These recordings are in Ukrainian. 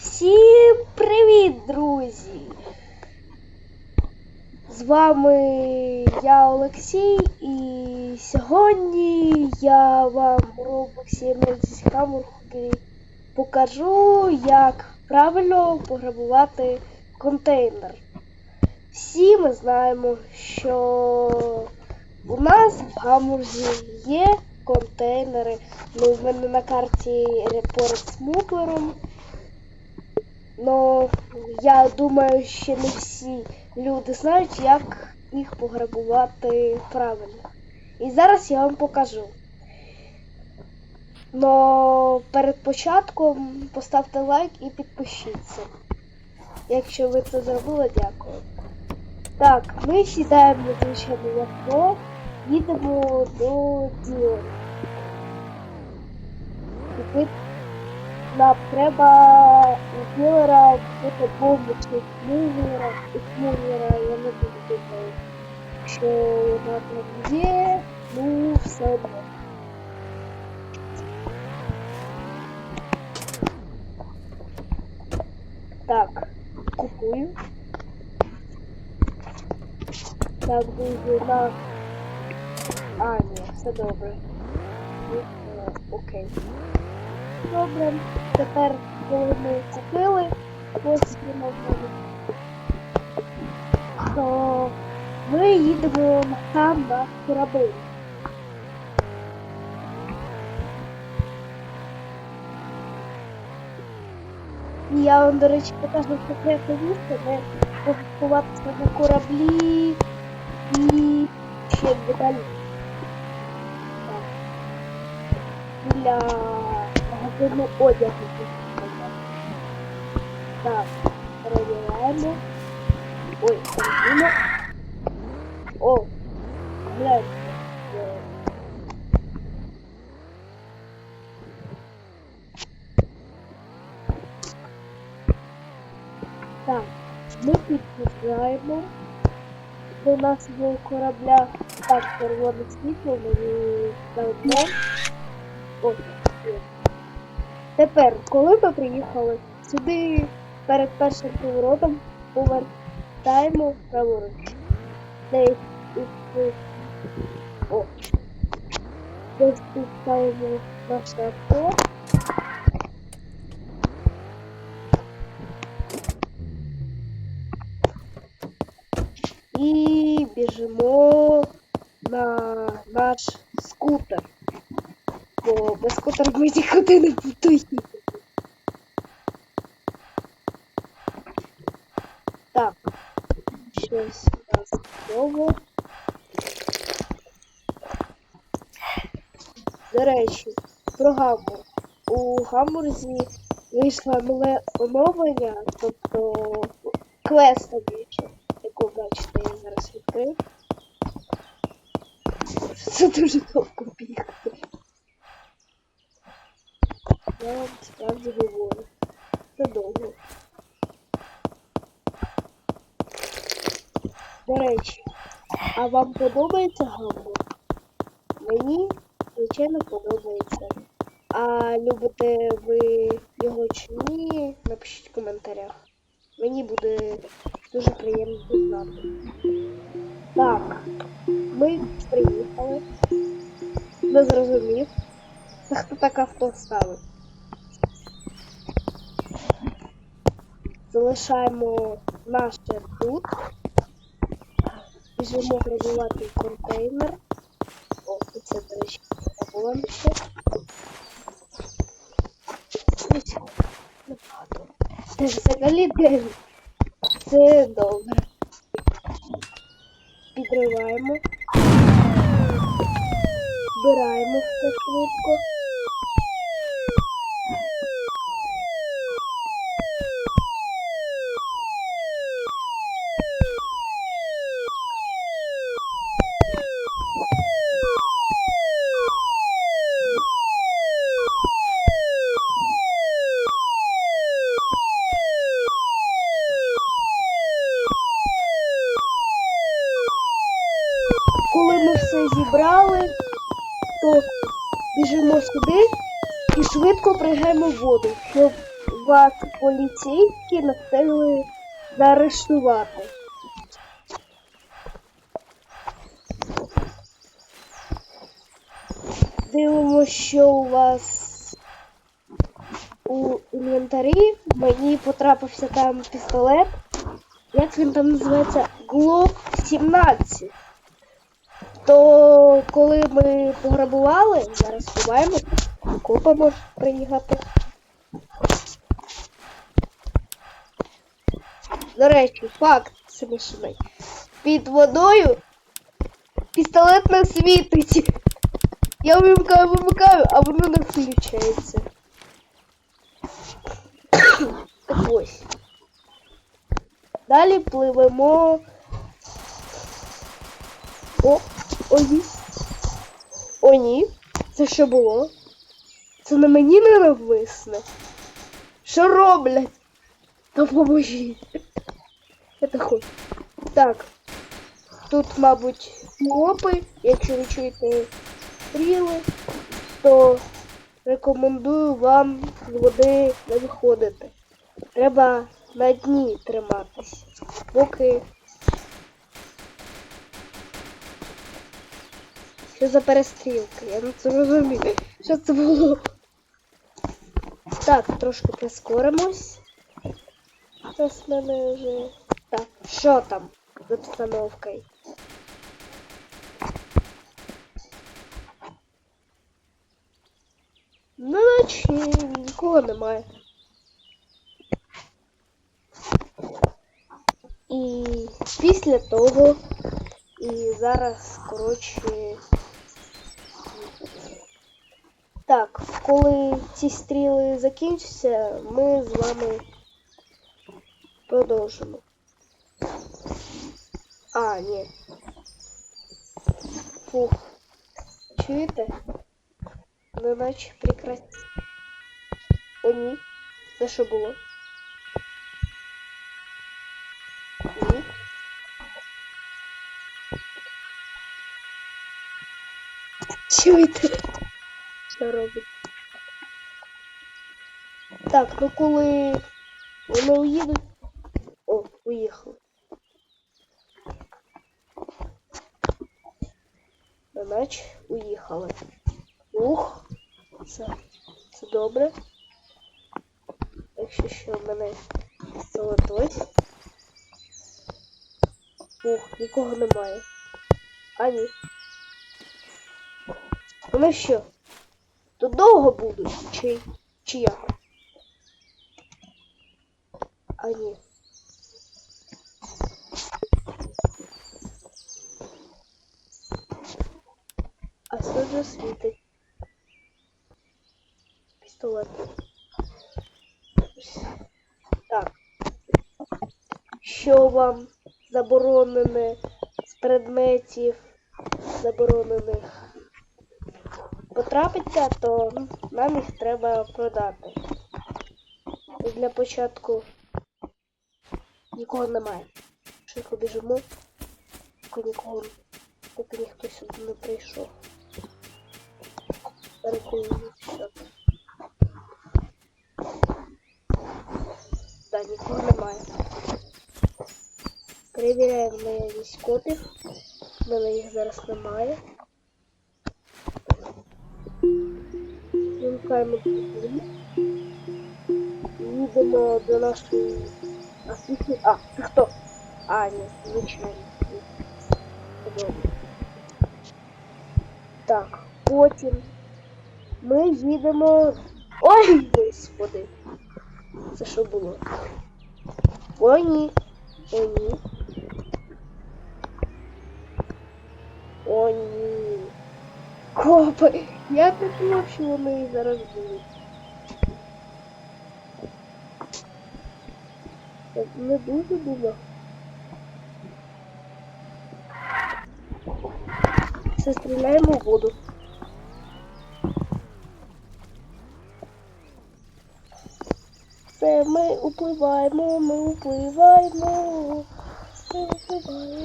Всім привіт, друзі! З вами я Олексій, і сьогодні я вам у Роблоксі Emergency Camera покажу, як правильно пограбувати контейнер. Всі ми знаємо, що у нас в Гамурзі є контейнери. Ну, в мене на карті поряд з муплером. Но я думаю, що не всі люди знають, як їх пограбувати правильно. І зараз я вам покажу. Но перед початком поставте лайк і підпишіться. Якщо ви це зробили, дякую. Так, ми сідаємо на звичайне авто, їдемо до ділера. Нам треба у ділера бути бомбочний смуглера і смуглера, я не буду думаю, що вона там є, ну все одно. Так, купую. Так, друзі, на... А, ні, все добре. Е, Окей. Добре, тепер, коли ми купили, ось ми то ми їдемо там на корабель. Я вам, до речі, покажу секретне місце, де можна ховатися на кораблі і ще далі. Так. Магазину одягу. Так, перевіряємо. Ой, перевіряємо. О. Е, Так, ми під'їжджаємо до нашого корабля. Так, червоне світло, мені давно. Ось. є. Тепер, коли ми приїхали сюди перед першим поворотом, повертаємо праворуч. Десь. О. Десь тут ставимо наше авто. І біжимо на наш скутер. Бо без скутера ми нікуди не будемо. Так, щось у нас нового. До речі, про гамбур. У гамбурзі вийшло нове оновлення, тобто квест більше, яку бачите, я зараз відкрив. Це дуже довго бігти. Я вам справді говорю. Це довго. До речі, а вам подобається гамбург? Мені, звичайно, подобається. А любите ви його чи ні, напишіть в коментарях. Мені буде дуже приємно знати. Так, ми приїхали. Не зрозумів. Хто так авто ставить? Залишаємо наше тут. Біжимо грабувати контейнер. О, це, речі, ще. Це взагалі де? Це добре. Підриваємо. Збираємо все швидко. Зібрали, то біжимо сюди і швидко пригаємо воду, щоб вас поліцейські не встигли заарештувати. Дивимося, що у вас у інвентарі. Мені потрапився там пістолет. Як він там називається? Glock 17. То коли ми пограбували, зараз ховаємо, копа може приїхати. До речі, факт смішний. Під водою пістолет не світить. Я вимикаю, вимикаю, а воно не включається. Так ось. Далі пливемо. О, о, ні. О, ні. Це що було? Це на мені не нависне. Що роблять? Допоможіть. Это хуй. Так. Тут, мабуть, копи. Якщо ви чуєте стріли, то рекомендую вам з води не виходити. Треба на дні триматись. Поки. Що за перестрілка? Я не це розумію. Що це було? Так, трошки прискоримось. Зараз в мене вже. Так, що там з обстановкою? Ну, наче нікого немає. І після того, і зараз, коротше. Так, коли ці стріли закінчаться, ми з вами продовжимо. А, ні. Фух. Чуєте? Ну, наче прекрасно. О, ні. Це що було? Чуєте? Що робить? Так, ну коли вони уїдуть. О, уїхали. Наче уїхали. Ух, це, це добре. Якщо що в мене золотось. Ух, нікого немає. А ні. Вони що? Тут довго будуть? Чи, чи як? А ні. А же світить? Пістолет. Так. Що вам заборонене з предметів заборонених потрапиться, то нам їх треба продати. І для початку нікого немає. Швидко біжимо, поки нікого, поки ніхто сюди не прийшов. Перекуємо все. Да, нікого немає. Перевіряємо наявність копів. У мене їх зараз немає. Вимикаємо двигун. Їдемо до нашої освіти. А, це хто? А, ні. Добре. Так, потім ми їдемо. Ой, господи! Це що було? О, ні. О, ні. О, ні. Копи! Я не думав, що вони зараз будуть. Не дуже думав. Все стріляємо в воду. Все, ми upливаємо, ми upливаємо. Ми upливаємо.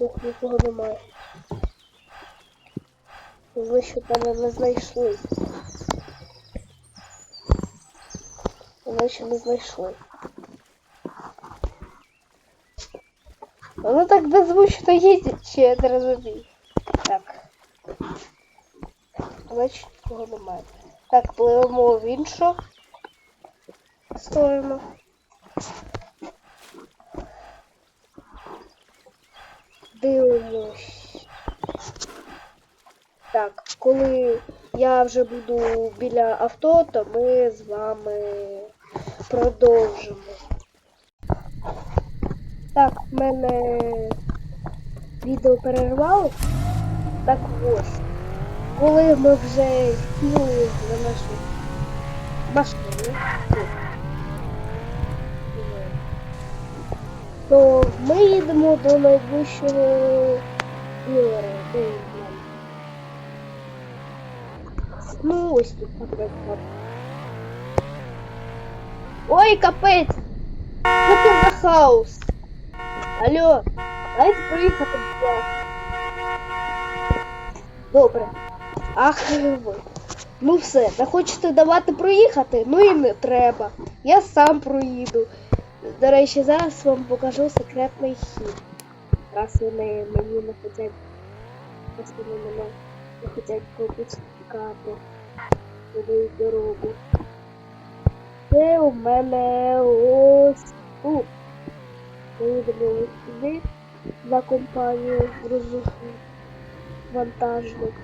Ух, нікого немає. Значить, мене не знайшли. Значить, не знайшли. Воно так беззвучно їздить, що я не розумію. Так. Значить, нікого немає. Так, пливемо в іншу сторону. Дивимось. Так, коли я вже буду біля авто, то ми з вами продовжимо. Так, в мене відео перервало. Так ось. Коли ми вже сіли на нашу машину, то ми їдемо до найближчого ділера. Ну, ось тут, наприклад. Ой, капець! Це за хаос? Алло, дайте проїхати, будь ласка. Добре. Ах, ви. Ну все, не хочете давати проїхати? Ну і не треба. Я сам проїду. До речі, зараз вам покажу секретний хід. Раз вони мені не хочуть. Раз вони мене не хочуть пропускати туди дорогу. Це у мене ось тут. Ми їдемо сюди за компанію грузових вантажник.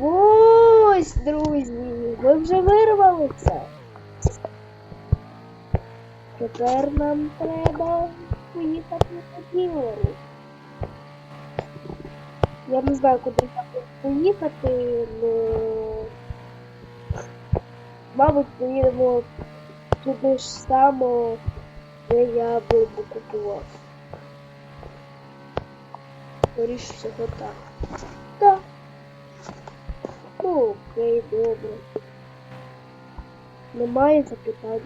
Ось, друзі, ми вже вирвалися. Тепер нам треба поїхати по ділеру. Я не знаю, куди поїхати, але мабуть поїдемо туди ж само, де я бульбу купував. Скоріше всього так. Так. Ну, окей, добре. Немає запитань.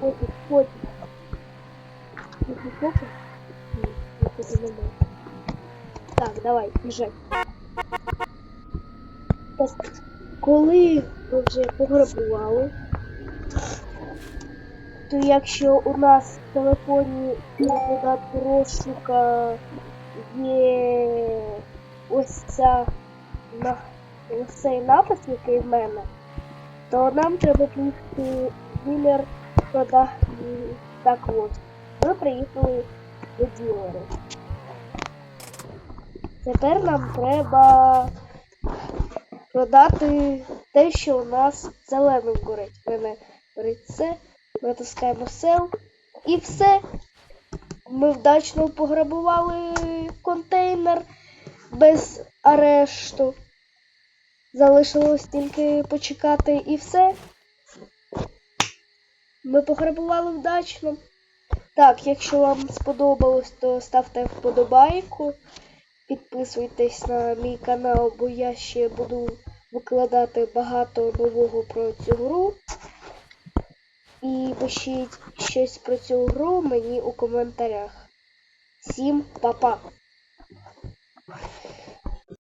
Потім, потім. Потім, потім. Ні, нікуди немає. Так, давай, біжи. Так, коли ми вже пограбували, то якщо у нас в телефоні додатку розшука є ось ця на ось цей напис, який в мене, то нам треба поїхати в продати. Так от. Ми приїхали до ділера. Тепер нам треба продати те, що у нас зеленим горить. В мене горить це, натискаємо сел і все. Ми вдачно пограбували контейнер без арешту. Залишилось тільки почекати і все. Ми пограбували вдачно. Так, якщо вам сподобалось, то ставте вподобайку. Підписуйтесь на мій канал, бо я ще буду викладати багато нового про цю гру. І пишіть щось про цю гру мені у коментарях. Всім па-па!